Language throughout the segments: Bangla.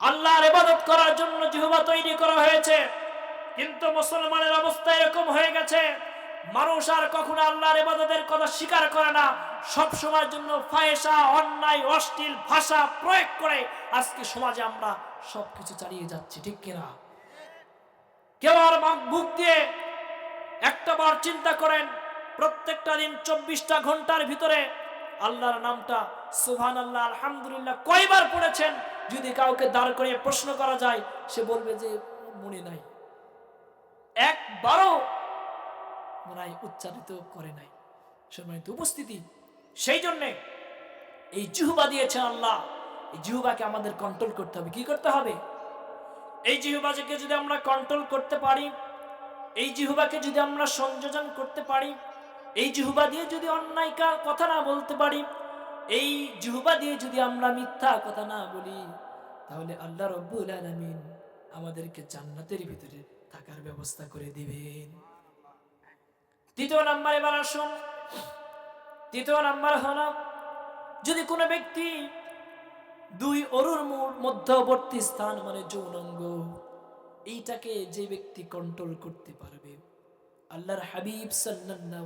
আল্লাহর ইবাদত করার জন্য জিহবা তৈরি করা হয়েছে। কিন্তু মুসলমানের অবস্থা এরকম হয়ে গেছে, মানুষ আর কখনো আল্লাহর ইবাদতের কথা স্বীকার করে না। সব সময়ের জন্য ফায়সা, অন্যায়, অশ্লীল ভাষা প্রয়োগ করে আজকে সমাজে আমরা সবকিছু চালিয়ে যাচ্ছি, ঠিক কিনা? কেউ আর মুখ দিয়ে একটা বার চিন্তা করেন, প্রত্যেকটা দিন চব্বিশটা ঘণ্টার ভিতরে আল্লাহর নামটা সুহান আলহামদুলিল্লাহ, কয়বার পড়েছেন? যদি কাউকে দাঁড় প্রশ্ন করা যায়, সে বলবে যে, মনে নাই। একবারও মনে উচ্চারিত করে নাই। সম্মানিত উপস্থিতি। সেই জন্যে এই জিহুবা দিয়েছেন আল্লাহ। এই জিহুবাকে আমাদের কন্ট্রোল করতে হবে। কি করতে হবে? এই জিহুবাকে যদি আমরা কন্ট্রোল করতে পারি, এই জিহুবাকে যদি আমরা সংযোজন করতে পারি, এই জিহুবা দিয়ে যদি অন্যায় কথা না বলতে পারি এই জুহবা দিয়ে যদি আমরা মিথ্যা কথা না বলি, তাহলে আল্লাহ রব্বুল আলামিন আমাদেরকে জান্নাতের ভিতরে থাকার ব্যবস্থা করে দিবেন। তৃতীয় নাম্বার এবার আসুন। তৃতীয় নাম্বার হলো, যদি কোনো ব্যক্তি দুই অরুর মধ্যবর্তী স্থান মানে যৌনাঙ্গ, এইটাকে যে ব্যক্তি কন্ট্রোল করতে পারবে, আল্লাহর হাবিব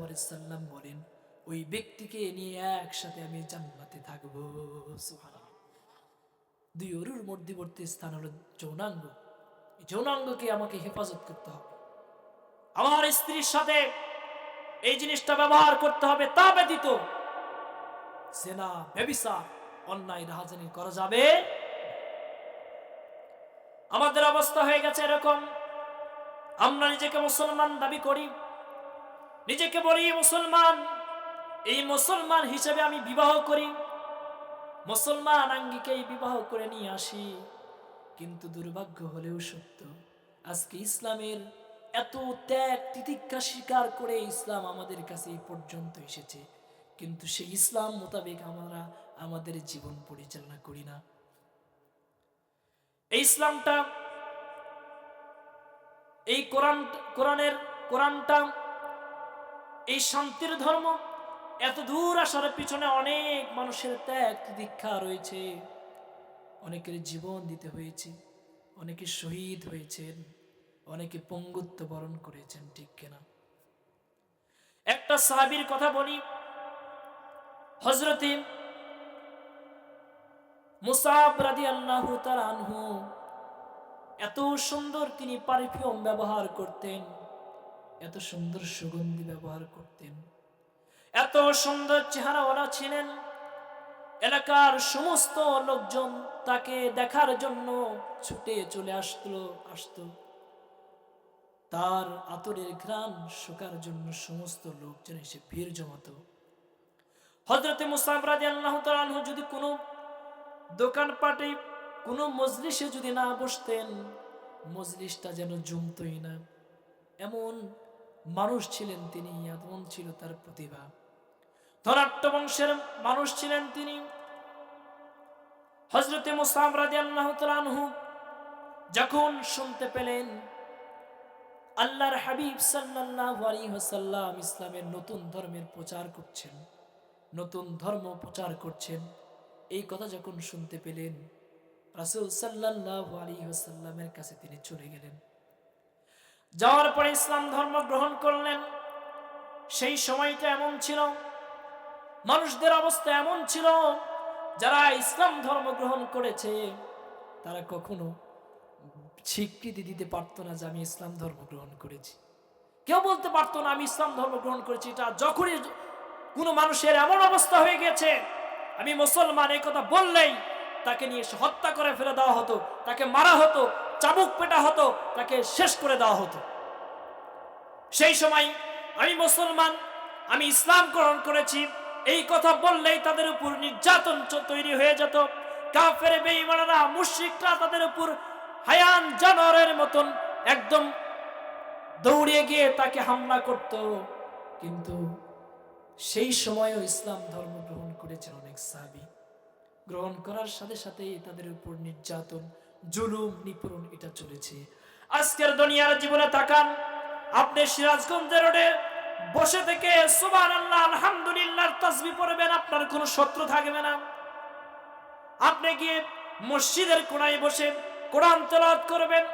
আলাইহি সাল্লাম বলেন ওই ব্যক্তিকে নিয়ে একসাথে আমি জান্নাতে থাকব। দুই অরুর মধ্যবর্তী স্থান হলো যৌনাঙ্গ। যৌনাঙ্গকে আমাকে হেফাজত করতে হবে। আমার স্ত্রীর সাথে এই জিনিসটা ব্যবহার করতে হবে, তা ব্যতীত সেনা ব্যবিসা অন্যায়, রাহাজানি করা যাবে আমাদের অবস্থা হয়ে গেছে এরকম। আমরা নিজেকে মুসলমান দাবি করি। নিজেকে বলি মুসলমান। এই মুসলমান হিসেবে আমি বিবাহ করি। মুসলমান আঙ্গিকেই বিবাহ করে নিয়ে আসি। কিন্তু দুর্ভাগ্য হলেও সত্য, আজকে ইসলামের এত ত্যাগ তিতিক্ষা স্বীকার করে ইসলাম আমাদের কাছে পর্যন্ত এসেছে। কিন্তু সেই ইসলাম মোতাবেক আমরা আমাদের জীবন পরিচালনা করি না। এই ইসলামটা, এই কোরআন, কোরআনের, কোরআনটা, এই শান্তির ধর্ম এত দূর আসার পিছনে অনেক মানুষের ত্যাগ দীক্ষা রয়েছে। অনেকের জীবন দিতে হয়েছে, অনেকে শহীদ হয়েছেন, অনেকে পঙ্গুত্ব বরণ করেছেন, ঠিক কিনা? একটা সাহাবীর কথা বলি। হজরতে মুসাব রাদি আল্লাহ আনহু এত সুন্দর তিনি পারফিউম ব্যবহার করতেন, এত সুন্দর সুগন্ধি ব্যবহার করতেন। এত সুন্দর চেহারাওয়ালা ছিলেন। এলাকার সমস্ত লোকজন তাকে দেখার জন্য ছুটে চলে আসতো আসতো। তার আতরের ঘ্রাণ শোকার জন্য সমস্ত লোকজন এসে ভিড় জমাতো। হজরতে মুসাব রাজি আল্লাহ তালু যদি কোনো দোকানপাটে, কোনো মজলিসে যদি না বসতেন, মজলিসটা যেন জমতই না। এমন মানুষ ছিলেন তিনি, এমন ছিল তার প্রতিভা। ধনাট্য বংশের মানুষ ছিলেন তিনি। হজরতে মুসাব রাজি আল্লাহ তালু যখন শুনতে পেলেন, আল্লাহর হাবিব সাল্লাল্লাহু ইসলামের নতুন ধর্মের প্রচার করছেন, নতুন ধর্ম প্রচার করছেন, এই কথা যখন শুনতে পেলেন, রাসূল সাল্লাল্লাহু আলাইহি ওয়াসাল্লামের কাছে তিনি চলে গেলেন। যাওয়ার পরে ইসলাম ধর্ম গ্রহণ করলেন। সেই সময়টা এমন ছিল মানুষদের অবস্থা এমন ছিল, যারা ইসলাম ধর্ম গ্রহণ করেছে, তারা কখনো স্বীকৃতি দিতে পারতো না যে আমি ইসলাম ধর্ম গ্রহণ করেছি। কেউ বলতে পারতো না, আমি ইসলাম ধর্ম গ্রহণ করেছি। এটা যখনই কোনো মানুষের এমন অবস্থা হয়ে গেছে, আমি মুসলমান, এই কথা বললেই তাকে নিয়ে হত্যা করে ফেলে দেওয়া হতো, তাকে মারা হতো, চাবুক পেটা হতো, তাকে শেষ করে দেওয়া হতো। সেই সময় আমি মুসলমান, আমি ইসলাম গ্রহণ করেছি। এই কথা বললেই তাদের উপর নির্যাতন তৈরি হয়ে যেত। কাফের বেঈমানরা, মুশরিকরা তাদের উপর হায়ান জানোয়ারের মতন একদম দৌড়িয়ে গিয়ে তাকে হামলা করত। কিন্তু সেই সময়ও ইসলাম ধর্ম গ্রহণ করেছেন অনেক সাহাবী। গ্রহণ করার সাথে সাথে তাদের উপর নির্যাতন, জুলুম, নিপীড়ন এটা চলেছে। আজকের দুনিয়ার জীবনে তাকান। আপনি সিরাজগঞ্জ রোডে বসে থেকে সুবান আল্লাহ আলহামদুলিল্লাহ তসবি পড়বেন, আপনার কোনো শত্রু থাকবে না। আপনি গিয়ে মসজিদের কোনায় বসে কোরআন তেলাওয়াত করবেন,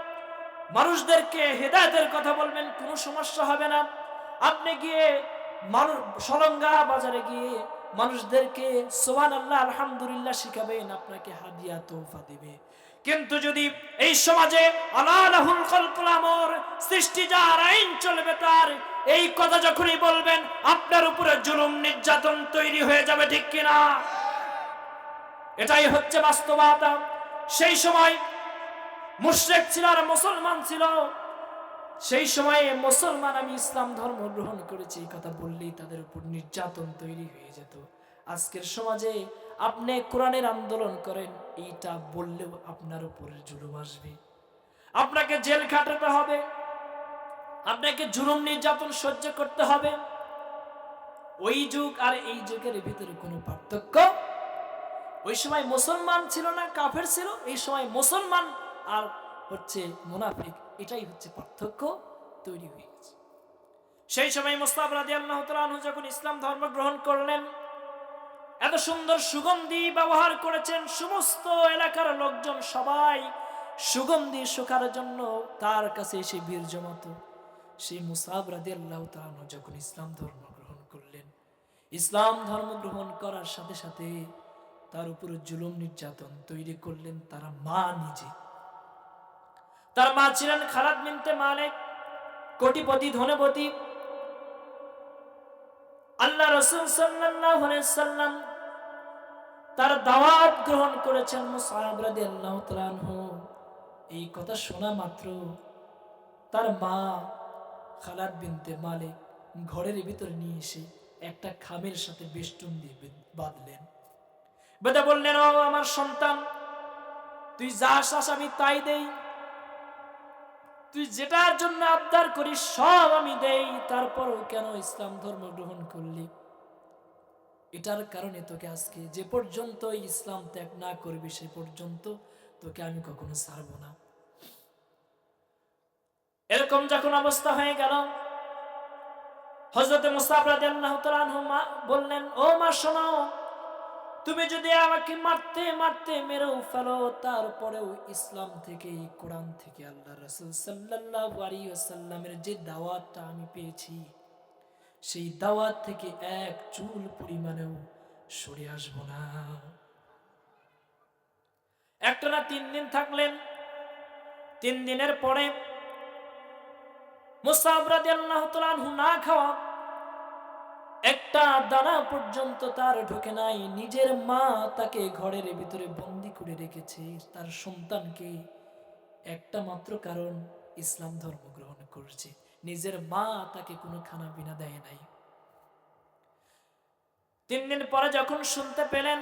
মানুষদেরকে হেদায়েতের কথা বলবেন, কোনো সমস্যা হবে না। আপনি গিয়ে মানুষ বাজারে গিয়ে মানুষদেরকে সোহান আল্লাহ আলহামদুলিল্লাহ শিখাবেন, আপনাকে হাদিয়া তোফা দিবে। কিন্তু যদি এই সমাজে আলাহুল কলকলামর সৃষ্টি যার আইন চলবে তার এই কথা যখনই বলবেন, আপনার উপরে জুলুম নির্যাতন তৈরি হয়ে যাবে, ঠিক কিনা? এটাই হচ্ছে বাস্তবতা। সেই সময় মুশরিক ছিল আর মুসলমান ছিল। সেই সময়ে মুসলমান আমি ইসলাম ধর্ম গ্রহণ করেছি, এই কথা বললেই তাদের উপর নির্যাতন তৈরি হয়ে যেত। আজকের সমাজে আপনি কোরআনের আন্দোলন করেন, এইটা বললেও আপনার উপরে জুলুম আসবে। আপনাকে জেল খাটাতে হবে আপনাকে জুলুম, নির্যাতন সহ্য করতে হবে। ওই যুগ আর এই যুগের ভিতরে কোনো পার্থক্য ওই সময় মুসলমান ছিল না, কাফের ছিল। এই সময় মুসলমান আর হচ্ছে মুনাফিক, এটাই হচ্ছে পার্থক্য তৈরি হয়ে গেছে। সেই সময় মুস্তাফ রাজি আল্লাহ যখন ইসলাম ধর্ম গ্রহণ করলেন, এত সুন্দর সুগন্ধি ব্যবহার করেছেন, সমস্ত এলাকার লোকজন সবাই সুগন্ধি শুকার জন্য তার কাছে এসে বীর জমাত। সেই মুসাব রাজি আল্লাহ তালু যখন ইসলাম ধর্ম গ্রহণ করলেন, ইসলাম ধর্ম গ্রহণ করার সাথে সাথে তার উপরে জুলুম নির্যাতন তৈরি করলেন তারা মা নিজে। তার মা ছিলেন খারাপ মিনতে মালিক, কোটিপতি, ধনপতি। আল্লাহ রসুল সাল্লাম তার দাওয়াত গ্রহণ করেছেন মুসাহাব তাআলা আনহু। এই কথা শোনা মাত্র তার মা খালাদ বিনতে মালিক ঘরের ভিতর নিয়ে এসে একটা খামের সাথে বেষ্টন দিয়ে বাঁধলেন। বেদা বললেন, ও আমার সন্তান, তুই যা চাস আমি তাই দেই। তুই যেটার জন্য আবদার করিস সব আমি দেই, তারপরও কেন ইসলাম ধর্ম গ্রহণ করলি? এটার কারণে তোকে আজকে যে পর্যন্ত ইসলাম ত্যাগ না করবি, সে পর্যন্ত তোকে আমি কখনো ছাড়ব না। এরকম যখন অবস্থা হয়ে গেল হজরত মুস্তাফরাদ বললেন, ও মা, শোনো, তুমি যদি আমাকে মারতে মারতে মেরেও ফেলো, তারপরেও ইসলাম থেকে, কোরআন থেকে আল্লাহ রসুল আলাইহি যে দাওয়াতটা আমি পেয়েছি, সেই দাওয়াত থেকে এক চুল পরিমাণেও সরে আসব না। একটা না তিন দিন থাকলেন, তিন দিনের পরে একটা দানা পর্যন্ত তার ঢোকে নাই। নিজের মা তাকে ঘরের ভিতরে বন্দি করে রেখেছে। তার সন্তানকে একটা মাত্র কারণ ইসলাম ধর্ম গ্রহণ করছে। নিজের মা তাকে কোনো খানা বিনা দেয় নাই। তিন দিন পরে যখন শুনতে পেলেন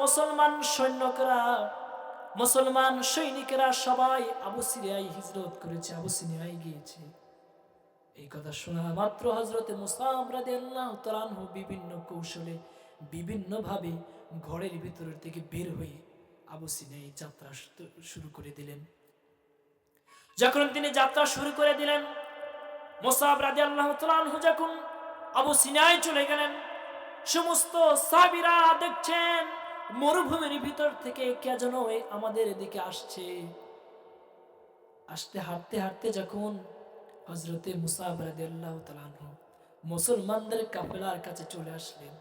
মুসলমান সৈন্যকরা মুসলমান সৈনিকেরা সবাই আবু সিরিয়ায় হিজরত করেছে, আবু সিরিয়ায় গিয়েছে। এই কথা শোনা মাত্র হজরতে মুসলাম রাদিয়াল্লাহু তাআলা আনহু বিভিন্ন কৌশলে বিভিন্ন ভাবে ঘরের ভিতর থেকে বের হয়ে আবু সিনাই যাত্রা শুরু করে দিলেন। যখন তিনি যাত্রা শুরু করে দিলেন মোসাব রাদিয়াল্লাহু তাআলা আনহু যখন আবু সিনাই চলে গেলেন, সমস্ত সাবিরা দেখছেন মরুভূমির ভিতর থেকে কে যেন আমাদের এদিকে আসছে। আসতে হাঁটতে হাঁটতে যখন হজরতে তাআলা মুসলমানদের কাফেলার কাছে চলে আসলেন,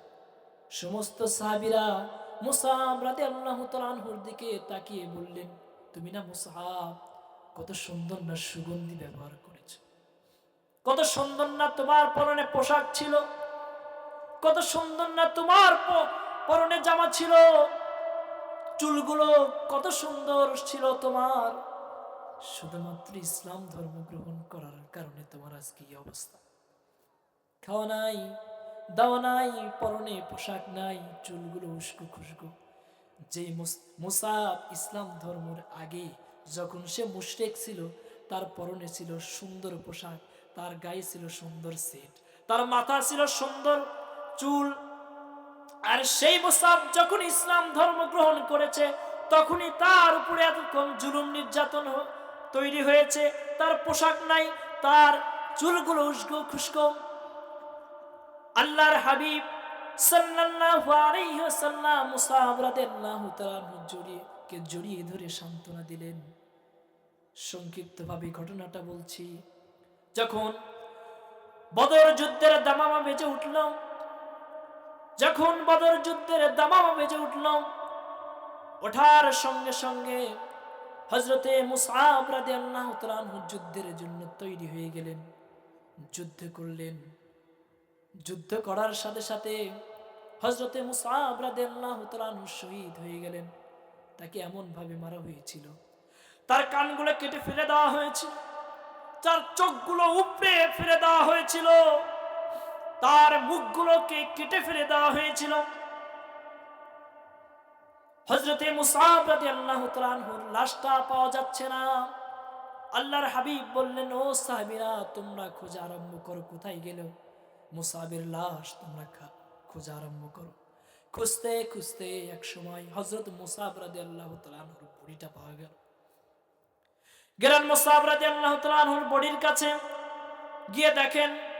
সমস্ত সাহাবীরা মুসাব রাদিয়াল্লাহু দিকে তাকিয়ে বললেন, তুমি না মুসাব কত সুন্দর না সুগন্ধি ব্যবহার করেছ। কত সুন্দর না তোমার পরনে পোশাক ছিল। কত সুন্দর না তোমার পরনে জামা ছিল, চুলগুলো কত সুন্দর ছিল তোমার। শুধুমাত্র ইসলাম ধর্ম গ্রহণ করার কারণে তোমার আজকে এই অবস্থা। খাওয়া নাই, দাওয়া নাই, পরনে পোশাক নাই, চুলগুলো উস্কো খুশকো যে মুস- মুসাব ইসলাম ধর্মের আগে যখন সে মুশরেক ছিল, তার পরনে ছিল সুন্দর পোশাক, তার গায়ে ছিল সুন্দর সেট, তার মাথা ছিল সুন্দর চুল আর সেই মুসাব যখন ইসলাম ধর্ম গ্রহণ করেছে, তখনই তার উপরে এত কম জুলুম নির্যাতন তৈরি হয়েছে। তার পোশাক নাই, তার চুলগুলো উস্কো খুস্কো আল্লাহর হাবিব সাল্লাল্লাহু আলাইহি ওয়াসাল্লাম মুসাব রাদিয়াল্লাহু তাআলা জড়িয়ে কে জড়িয়ে ধরে সান্ত্বনা দিলেন। সংক্ষিপ্তভাবে ঘটনাটা বলছি। যখন বদর যুদ্ধের দামামা বেজে উঠল যখন বদর যুদ্ধের দামামা বেজে উঠল, ওঠার সঙ্গে সঙ্গে হজরতে আনহু যুদ্ধের জন্য তৈরি হয়ে গেলেন, যুদ্ধ করলেন। যুদ্ধ করার সাথে সাথে হজরতে মুসাব রাদিয়াল্লাহু শহীদ হয়ে গেলেন। তাকে এমন ভাবে মারা হয়েছিল। তার কানগুলো কেটে ফেলে দেওয়া হয়েছিল, তার চোখগুলো উপড়ে ফেলে দেওয়া হয়েছিল। তার মুখগুলোকে কেটে ফেলে দেওয়া হয়েছিল। হজরতে মুসাব রাদিয়াল্লাহু তাআলা লাশটা পাওয়া যাচ্ছে না। আল্লাহর হাবিব বললেন, ও সাহাবীরা, তোমরা খোঁজা আরম্ভ করো। কোথায় গেল? মুসাবের লাশ তোমরা খোঁজা আরম্ভ করো। খুঁজতে খুঁজতে এক সময় হজরত তাআলা আনহুর বড়িটা পাওয়া গেল। গেলেন মুসাব রাদিয়াল্লাহু তাআলা আনহুর বডির কাছে। গিয়ে দেখেন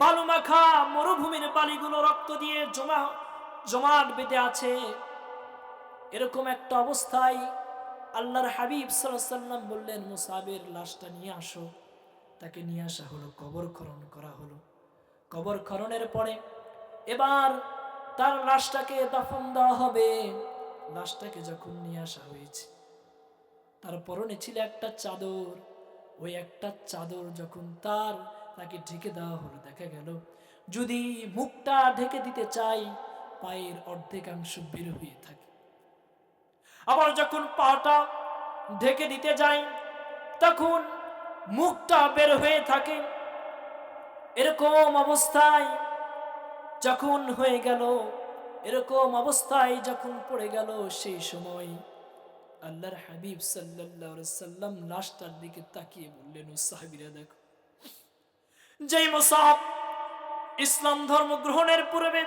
বালু মাখা মরুভূমির বালিগুলো রক্ত দিয়ে জমা, জমাট বেঁধে আছে। এরকম একটা অবস্থায় আল্লাহর হাবিব সাল্লাম বললেন, মুসাবের লাশটা নিয়ে আসো। তাকে নিয়ে আসা হলো কবর খনন করা হলো। কবর খননের পরে এবার তার লাশটাকে দাফন দেওয়া হবে। লাশটাকে যখন নিয়ে আসা হয়েছে, তার পরনে ছিল একটা চাদর। ওই একটা চাদর যখন তার তাকে ঢেকে দেওয়া হলো, দেখা গেল যদি মুখটা ঢেকে দিতে চাই, পায়ের অর্ধেকাংশ বের হয়ে থাকে। আবার যখন পাটা ঢেকে দিতে যাই, তখন মুখটা বের হয়ে থাকে। এরকম অবস্থায় যখন হয়ে গেল, এরকম অবস্থায় যখন পড়ে গেল, সেই সময় আল্লাহর হাবিব আলাইহি সাল্লাম লাশটার দিকে তাকিয়ে বললেন, ও সাহাবীরা দেখো যেই মুসাব ইসলাম ধর্ম গ্রহণের পূর্বে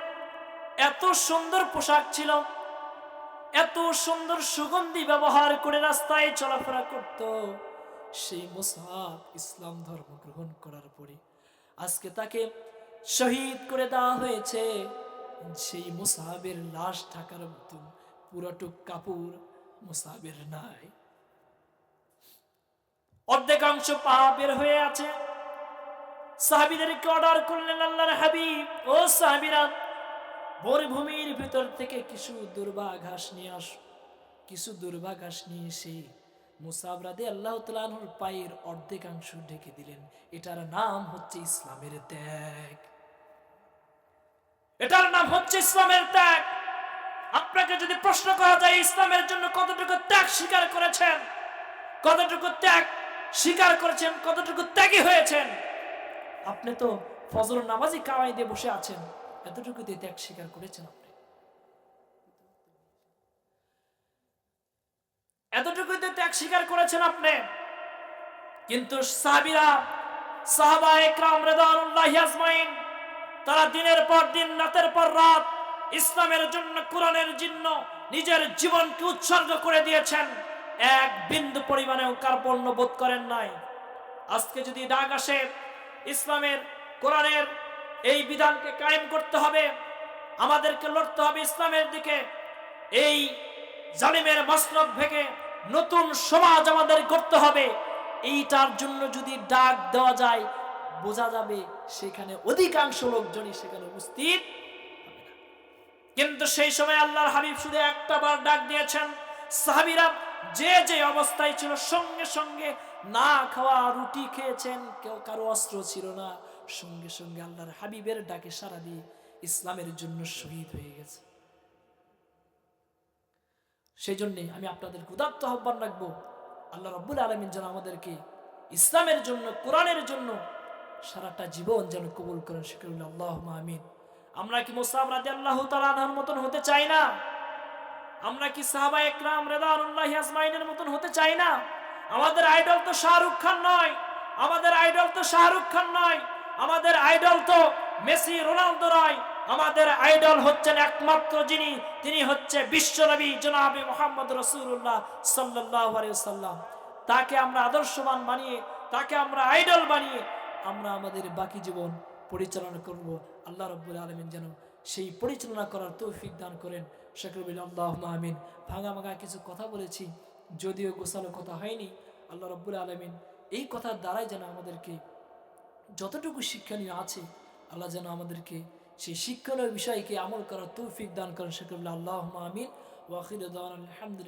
এত সুন্দর পোশাক ছিল, এত সুন্দর সুগন্ধি ব্যবহার করে রাস্তায় চলাফেরা করত, সেই মুসাব ইসলাম ধর্ম গ্রহণ করার পরে আজকে তাকে শহীদ করে দেওয়া হয়েছে। সেই মুসাহাবের লাশ ঢাকার মতন পুরাটুক কাপড় মুসাহাবের নাই। অর্ধেকাংশ পা বের হয়ে আছে। সাহাবিদেরকে অর্ডার করলেন আল্লাহর হাবিব। ও সাহাবিরা মরুভূমির ভিতর থেকে কিছু দুর্বা ঘাস নিয়ে আস, কিছু দুর্বা ঘাস নিয়ে এসে মুসাবরাদে আল্লাহ তালাহুর পায়ের অর্ধেকাংশ ঢেকে দিলেন। এটার নাম হচ্ছে ইসলামের ত্যাগ। এটার নাম হচ্ছে ইসলামের ত্যাগ। আপনাকে যদি প্রশ্ন করা যায়, ইসলামের জন্য কতটুকু ত্যাগ স্বীকার করেছেন, কতটুকু ত্যাগ স্বীকার করেছেন, কতটুকু ত্যাগী হয়েছেন আপনি তো ফজর নামাজি কামাই দিয়ে বসে আছেন। এতটুকুতে ত্যাগ স্বীকার করেছেন আপনি। এতটুকুতে ত্যাগ স্বীকার করেছেন আপনি। কিন্তু সাহাবিরা, সাহাবা একরাম রেদানুল্লাহ আজমাইন, তারা দিনের পর দিন, রাতের পর রাত ইসলামের জন্য, কোরআনের জন্য নিজের জীবনকে উৎসর্গ করে দিয়েছেন। এক বিন্দু পরিমাণেও কার্পণ্য বোধ করেন নাই। আজকে যদি ডাক আসে ইসলামের, কোরআনের এই বিধানকে কায়েম করতে হবে, আমাদেরকে লড়তে হবে ইসলামের দিকে। এই জালিমের মসনদ ভেঙে নতুন সমাজ আমাদের করতে হবে। এইটার জন্য যদি ডাক দেওয়া যায়, বোঝা যাবে সেখানে অধিকাংশ লোকজনই সেখানে উপস্থিত কিন্তু সেই সময় আল্লাহর হাবিব শুধু একটা বার ডাক দিয়েছেন, সাহাবিরা যে যে অবস্থায় ছিল সঙ্গে সঙ্গে না খাওয়া, রুটি খেয়েছেন, কেউ কারও অস্ত্র ছিল না। সঙ্গে সঙ্গে আল্লাহর হাবিবের ডাকে সারা দিয়ে ইসলামের জন্য শহীদ হয়ে গেছে। সেই জন্যে আমি আপনাদের উদাত্ত আহ্বান রাখব। আল্লাহ রব্বুল আলমিন যেন আমাদেরকে ইসলামের জন্য, কোরআনের জন্য সারাটা জীবন যেন কবুল করেন। শিকরুল আল্লাহ আমিন। আমরা কি মোসাম রাজি আল্লাহ তালার মতন হতে চাই না? আমরা কি সাহাবা একরাম রেদানুল্লাহ আজমাইনের মতন হতে চাই না? আমাদের আইডল তো শাহরুখ খান নয়, আমাদের আইডল তো শাহরুখ খান নয়, আমাদের আইডল তো মেসি, রোনালদো নয়, আমাদের আইডল হচ্ছেন একমাত্র যিনি, তিনি হচ্ছে বিশ্বনবী জনাবি মোহাম্মদ রসুল্লাহ সাল্লাহ সাল্লাম তাকে আমরা আদর্শবান বানিয়ে, তাকে আমরা আইডল বানিয়ে আমরা আমাদের বাকি জীবন পরিচালনা করব। আল্লাহ রব্বুল আলমিন যেন সেই পরিচালনা করার তৌফিক দান করেন। শেখরবিল আল্লাহ আমিন। ভাঙা ভাঙা কিছু কথা বলেছি। যদিও গোসালো কথা হয়নি, আল্লাহ রব্বুল আলমিন এই কথার দ্বারাই যেন আমাদেরকে যতটুকু শিক্ষণীয় আছে, আল্লাহ যেন আমাদেরকে সেই শিক্ষণীয় বিষয়কে আমল করার তৌফিক দান করেন। শেখরবিল আল্লাহ, আমিন। ওয়াকিদ আলহামদুলিল্লাহ।